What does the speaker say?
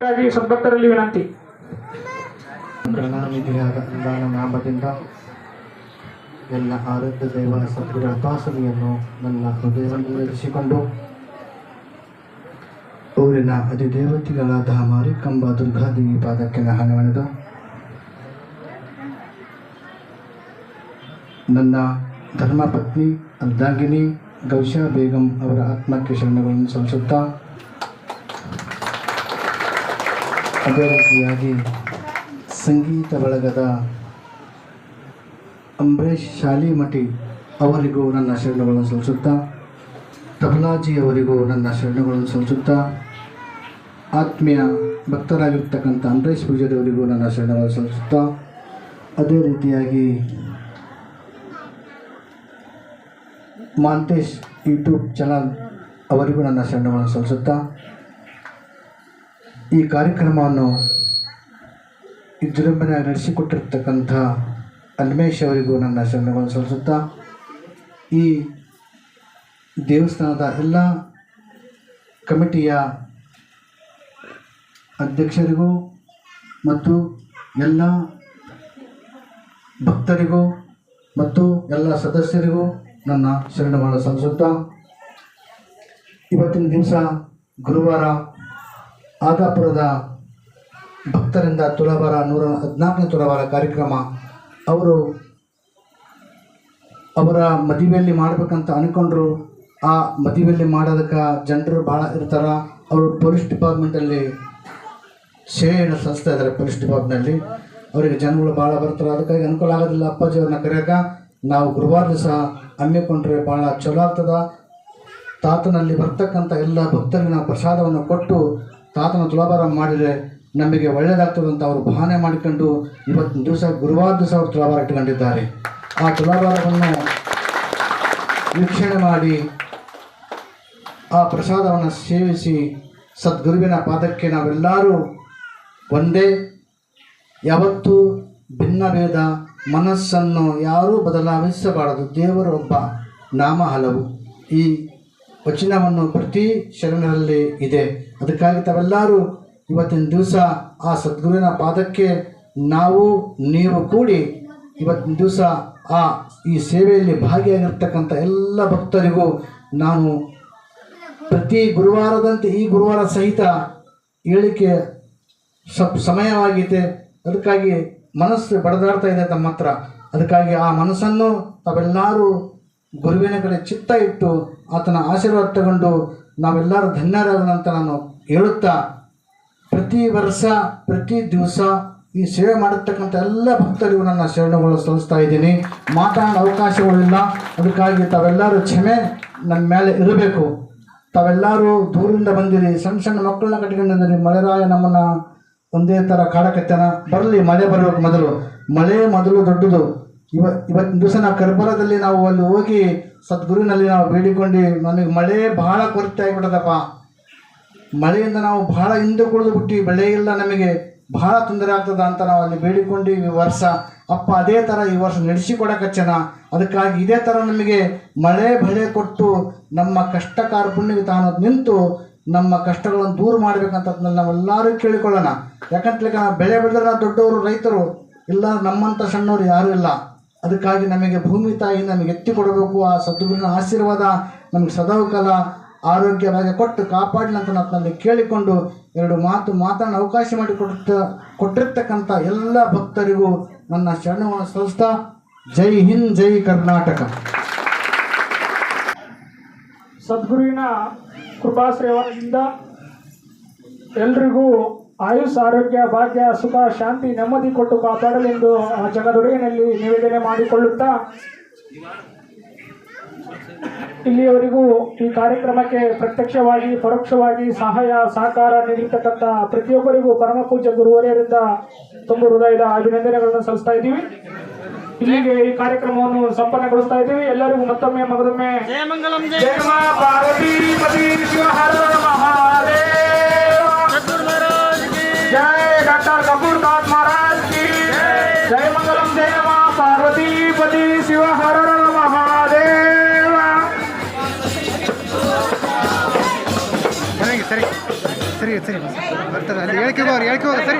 ಸದ್ಭಕ್ತರಲ್ಲಿ ವಿನಂತಿ. ಅಂದಾನ ನಾಮದಿಂದ ಎಲ್ಲ ಆರಾಧ್ಯ ದೈವ ಸದ್ಗುರ ಉಪಾಸನೆಯನ್ನು ನನ್ನ ಹೃದಯವನ್ನು ಇರಿಸಿಕೊಂಡು ಊರಿನ ಅಧಿದೇವತೆಗಳಾದ ಮಾರಿಕಂಬ ದುರ್ಗಾದೇವಿ ಪಾದಕ್ಕೆ ನಹನವನೆದು ನನ್ನ ಧರ್ಮಪತ್ನಿ ಅರ್ಧಾಂಗಿನಿ ಗೌಶಾ ಬೇಗಂ ಅವರ ಆತ್ಮಕ್ಕೆ ಶರಣಗಳನ್ನು ಸಲ್ಲಿಸುತ್ತಾ ಅದೇ ರೀತಿಯಾಗಿ ಸಂಗೀತ ಬಳಗದ ಅಂಬರೀಷ್ ಶಾಲಿಮಠಿ ಅವರಿಗೂ ನನ್ನ ಶರಣಗಳನ್ನು ಸಲ್ಲಿಸುತ್ತಾ ತಬಲಾಜಿ ಅವರಿಗೂ ನನ್ನ ಶರಣಗಳನ್ನು ಸಲ್ಲಿಸುತ್ತಾ, ಆತ್ಮೀಯ ಭಕ್ತರಾಗಿರ್ತಕ್ಕಂಥ ಅಂಬರೀಷ್ ಪೂಜಾರಿಯವರಿಗೂ ನನ್ನ ಶರಣಗಳನ್ನು ಸಲ್ಲಿಸುತ್ತಾ, ಅದೇ ರೀತಿಯಾಗಿ ಮಾಂತೇಶ್ ಯೂಟ್ಯೂಬ್ ಚಾನಲ್ ಅವರಿಗೂ ನನ್ನ ಶರಣಗಳನ್ನು ಸಲ್ಲಿಸುತ್ತಾ ಈ ಕಾರ್ಯಕ್ರಮವನ್ನು ವಿಜೃಂಭಣೆಯಾಗಿ ನಡೆಸಿಕೊಟ್ಟಿರ್ತಕ್ಕಂಥ ಅನ್ಮೇಶ್ ಅವರಿಗೂ ನನ್ನ ಶರಣಗಳನ್ನು ಸಲ್ಲಿಸುತ್ತಾ, ಈ ದೇವಸ್ಥಾನದ ಎಲ್ಲ ಕಮಿಟಿಯ ಅಧ್ಯಕ್ಷರಿಗೂ ಮತ್ತು ಎಲ್ಲ ಭಕ್ತರಿಗೂ ಮತ್ತು ಎಲ್ಲ ಸದಸ್ಯರಿಗೂ ನನ್ನ ಶರಣವನ್ನು ಸಲ್ಲಿಸುತ್ತಾ, ಇವತ್ತಿನ ದಿವಸ ಗುರುವಾರ ಆದಾಪುರದ ಭಕ್ತರಿಂದ ತುಲಾಭಾರ ನೂರ ಹದಿನಾಲ್ಕನೇ ತುಲಾಭಾರ ಕಾರ್ಯಕ್ರಮ. ಅವರು ಅವರ ಮದುವೆಯಲ್ಲಿ ಮಾಡಬೇಕಂತ ಅಂದ್ಕೊಂಡ್ರು ಆ ಮದುವೆಯಲ್ಲಿ ಮಾಡೋದಕ್ಕೆ ಜನರು ಭಾಳ ಇರ್ತಾರೆ. ಅವರು ಪೊಲೀಸ್ ಡಿಪಾರ್ಟ್ಮೆಂಟಲ್ಲಿ ಸೇವೆಯನ್ನು ಸಲ್ಲಿಸ್ತಾ ಇದ್ದಾರೆ ಪೊಲೀಸ್ ಡಿಪಾರ್ಟ್ಮೆಂಟಲ್ಲಿ. ಅವರಿಗೆ ಜನಗಳು ಭಾಳ ಬರ್ತಾರೆ. ಅದಕ್ಕಾಗಿ ಅನುಕೂಲ ಆಗೋದಿಲ್ಲ. ಅಪ್ಪಾಜಿ ಅವ್ರನ್ನ ಕರೆಯೋಕೆ ನಾವು ಗುರುವಾರ ದಿವಸ ಹಮ್ಮಿಕೊಂಡ್ರೆ ಭಾಳ ಚಲೋ ಆಗ್ತದೆ. ತಾತನಲ್ಲಿ ಬರ್ತಕ್ಕಂಥ ಎಲ್ಲ ಭಕ್ತರಿಗೆ ನಾವು ಪ್ರಸಾದವನ್ನು ಕೊಟ್ಟು ತಾತನ ತುಲಾಭಾರ ಮಾಡಿದರೆ ನಮಗೆ ಒಳ್ಳೆಯದಾಗ್ತದೆ ಅಂತ ಅವರು ಭಾವನೆ ಮಾಡಿಕೊಂಡು ಇವತ್ತಿನ ದಿವಸ ಗುರುವಾರ ದಿವಸ ಅವರು ತುಲಾಭಾರ ಇಟ್ಕೊಂಡಿದ್ದಾರೆ ಆ ತುಲಾಭಾರವನ್ನು ವೀಕ್ಷಣೆ ಮಾಡಿ ಆ ಪ್ರಸಾದವನ್ನು ಸೇವಿಸಿ ಸದ್ಗುರುವಿನ ಪಾದಕ್ಕೆ ನಾವೆಲ್ಲರೂ ಒಂದೇ ಯಾವತ್ತೂ ಭಿನ್ನ ಭೇದ ಮನಸ್ಸನ್ನು ಯಾರೂ ಬದಲಾಯಿಸಬಾರದು. ದೇವರು ಒಬ್ಬ ನಾಮ ಹಲವು. ಈ ವಚನವನ್ನು ಪ್ರತಿ ಶರಣರಲ್ಲಿ ಇದೆ. ಅದಕ್ಕಾಗಿ ತಾವೆಲ್ಲರೂ ಇವತ್ತಿನ ದಿವಸ ಆ ಸದ್ಗುರುವಿನ ಪಾದಕ್ಕೆ ನಾವು, ನೀವು ಕೂಡಿ ಇವತ್ತಿನ ದಿವಸ ಆ ಈ ಸೇವೆಯಲ್ಲಿ ಭಾಗಿಯಾಗಿರ್ತಕ್ಕಂಥ ಎಲ್ಲ ಭಕ್ತರಿಗೂ ನಾನು ಪ್ರತಿ ಗುರುವಾರದಂತೆ ಈ ಗುರುವಾರ ಸಹಿತ ಹೇಳಿಕೆ ಸಪ್ ಸಮಯವಾಗಿದೆ ಅದಕ್ಕಾಗಿ ಮನಸ್ಸು ಬಡದಾಡ್ತಾ ಇದೆ ತಮ್ಮ ಹತ್ರ. ಅದಕ್ಕಾಗಿ ಆ ಮನಸ್ಸನ್ನು ತಾವೆಲ್ಲರೂ ಗುರುವಿನ ಕಡೆ ಚಿತ್ತ ಇಟ್ಟು ಆತನ ಆಶೀರ್ವಾದ ತಗೊಂಡು ನಾವೆಲ್ಲರೂ ಧನ್ಯರಾಗೋಣ ಅಂತ ನಾನು ಹೇಳುತ್ತಾ, ಪ್ರತಿ ವರ್ಷ, ಪ್ರತಿ ದಿವಸ ಈ ಸೇವೆ ಮಾಡಿರ್ತಕ್ಕಂಥ ಎಲ್ಲ ಭಕ್ತರಿಗೂ ನನ್ನ ಶರಣಗಳು ಸಲ್ಲಿಸ್ತಾ ಇದ್ದೀನಿ. ಮಾತಾಡೋ ಅವಕಾಶಗಳಿಲ್ಲ. ಅದಕ್ಕಾಗಿ ತಾವೆಲ್ಲರೂ ಕ್ಷಮೆ ನನ್ನ ಮೇಲೆ ಇರಬೇಕು. ತಾವೆಲ್ಲರೂ ದೂರಿಂದ ಬಂದಿರಿ. ಸಣ್ಣ ಸಣ್ಣ ಮಕ್ಕಳನ್ನ ಕಟ್ಕೊಂಡಿದ್ದೀನಿ ಬಂದಿರಿ. ಮಳೆರಾಯ ನಮ್ಮನ್ನು ಒಂದೇ ಥರ ಕಾಡಕತ್ತೇನ. ಬರಲಿ, ಮಳೆ ಬರಬೇಕು ಮೊದಲು. ಮಳೆ ಮೊದಲು ದೊಡ್ಡದು. ಇವ ಇವತ್ತಿನ ದಿವಸ ನಾವು ಕರ್ಬರದಲ್ಲಿ ನಾವು ಅಲ್ಲಿ ಹೋಗಿ ಸದ್ಗುರುವಿನಲ್ಲಿ ನಾವು ಬೇಡಿಕೊಂಡು ನನಗೆ ಮಳೆ ಬಹಳ ಕೊರತೆ ಆಗಿಬಿಟ್ಟದಪ್ಪ. ಮಳೆಯಿಂದ ನಾವು ಬಹಳ ಹಿಂದೆ ಕುಳಿದು ಬಿಟ್ಟು ಬೆಳೆ ಇಲ್ಲ ನಮಗೆ, ಬಹಳ ತೊಂದರೆ ಆಗ್ತದ ಅಂತ ನಾವು ಅಲ್ಲಿ ಬೇಡಿಕೊಂಡು ಈ ವರ್ಷ, ಅಪ್ಪ ಅದೇ ಥರ ಈ ವರ್ಷ ನಡೆಸಿಕೊಡಕಚ್ಚನ ಅದಕ್ಕಾಗಿ ಇದೇ ಥರ ನಮಗೆ ಮಳೆ ಬೆಳೆ ಕೊಟ್ಟು ನಮ್ಮ ಕಷ್ಟ ಕಾರ್ಪಣ್ಯಕ್ಕೆ ತಾನು ನಿಂತು ನಮ್ಮ ಕಷ್ಟಗಳನ್ನು ದೂರ ಮಾಡಬೇಕಂತ ನಾವೆಲ್ಲರೂ ಕೇಳಿಕೊಳ್ಳೋಣ. ಯಾಕಂತ ಬೆಳೆ ಬೆಳೆದ್ರೆ ದೊಡ್ಡವರು, ರೈತರು, ಇಲ್ಲ ನಮ್ಮಂಥ ಸಣ್ಣವರು ಯಾರೂ ಇಲ್ಲ. ಅದಕ್ಕಾಗಿ ನಮಗೆ ಭೂಮಿ ತಾಯಿ ನಮಗೆ ಎತ್ತಿ ಕೊಡಬೇಕು. ಆ ಸದ್ಗುರುವಿನ ಆಶೀರ್ವಾದ ನಮಗೆ ಸದಾಕಾಲ ಆರೋಗ್ಯವಾಗಿ ಕೊಟ್ಟು ಕಾಪಾಡಲಂತ ನಮ್ಮಲ್ಲಿ ಕೇಳಿಕೊಂಡು ಎರಡು ಮಾತು ಮಾತನ್ನು ಅವಕಾಶ ಮಾಡಿ ಕೊಟ್ಟ ಕೊಟ್ಟಿರ್ತಕ್ಕಂಥ ಎಲ್ಲ ಭಕ್ತರಿಗೂ ನನ್ನ ಶರಣವನ್ನು ಸಲ್ಲಿಸ್ತಾ ಜೈ ಹಿಂದ್, ಜೈ ಕರ್ನಾಟಕ. ಸದ್ಗುರುವಿನ ಕೃಪಾಶ್ರಯದಿಂದ ಎಲ್ರಿಗೂ ಆಯುಷ್ ಆರೋಗ್ಯ ಭಾಗ್ಯ ಸುಖ ಶಾಂತಿ ನೆಮ್ಮದಿ ಕೊಟ್ಟು ಕಾಪಾಡಲೆಂದು ಆ ಜಗದೊಡೆಯನಲ್ಲಿ ನಿವೇದನೆ ಮಾಡಿಕೊಳ್ಳುತ್ತಾ ಇಲ್ಲಿಯವರೆಗೂ ಈ ಕಾರ್ಯಕ್ರಮಕ್ಕೆ ಪ್ರತ್ಯಕ್ಷವಾಗಿ ಪರೋಕ್ಷವಾಗಿ ಸಹಾಯ ಸಹಕಾರ ನೀಡಿರ್ತಕ್ಕಂಥ ಪ್ರತಿಯೊಬ್ಬರಿಗೂ ಪರಮ ಪೂಜ್ಯ ಗುರುವರಿಯರಿಂದ ತುಂಬ ಹೃದಯದ ಅಭಿನಂದನೆಗಳನ್ನು ಸಲ್ಲಿಸ್ತಾ ಇದ್ದೀವಿ. ಇಲ್ಲಿಗೆ ಈ ಕಾರ್ಯಕ್ರಮವನ್ನು ಸಂಪನ್ನಗೊಳಿಸ್ತಾ ಇದ್ದೀವಿ. ಎಲ್ಲರಿಗೂ ಮತ್ತೊಮ್ಮೆ ಮಗದೊಮ್ಮೆ. डॉक्टर कपूर दास महाराज की जय मंगलम जय मां पार्वती पति शिव हर हर महादेव ಸರಿ ಸರಿ ಸರಿ ಸರಿ ಮಾತಾಡ ಅಲ್ಲಿ ಹೇಳ್ಕೆ ಹೋಗ್ರಿ ಹೇಳ್ಕೆ ಹೋಗ್ರಿ ಸರಿ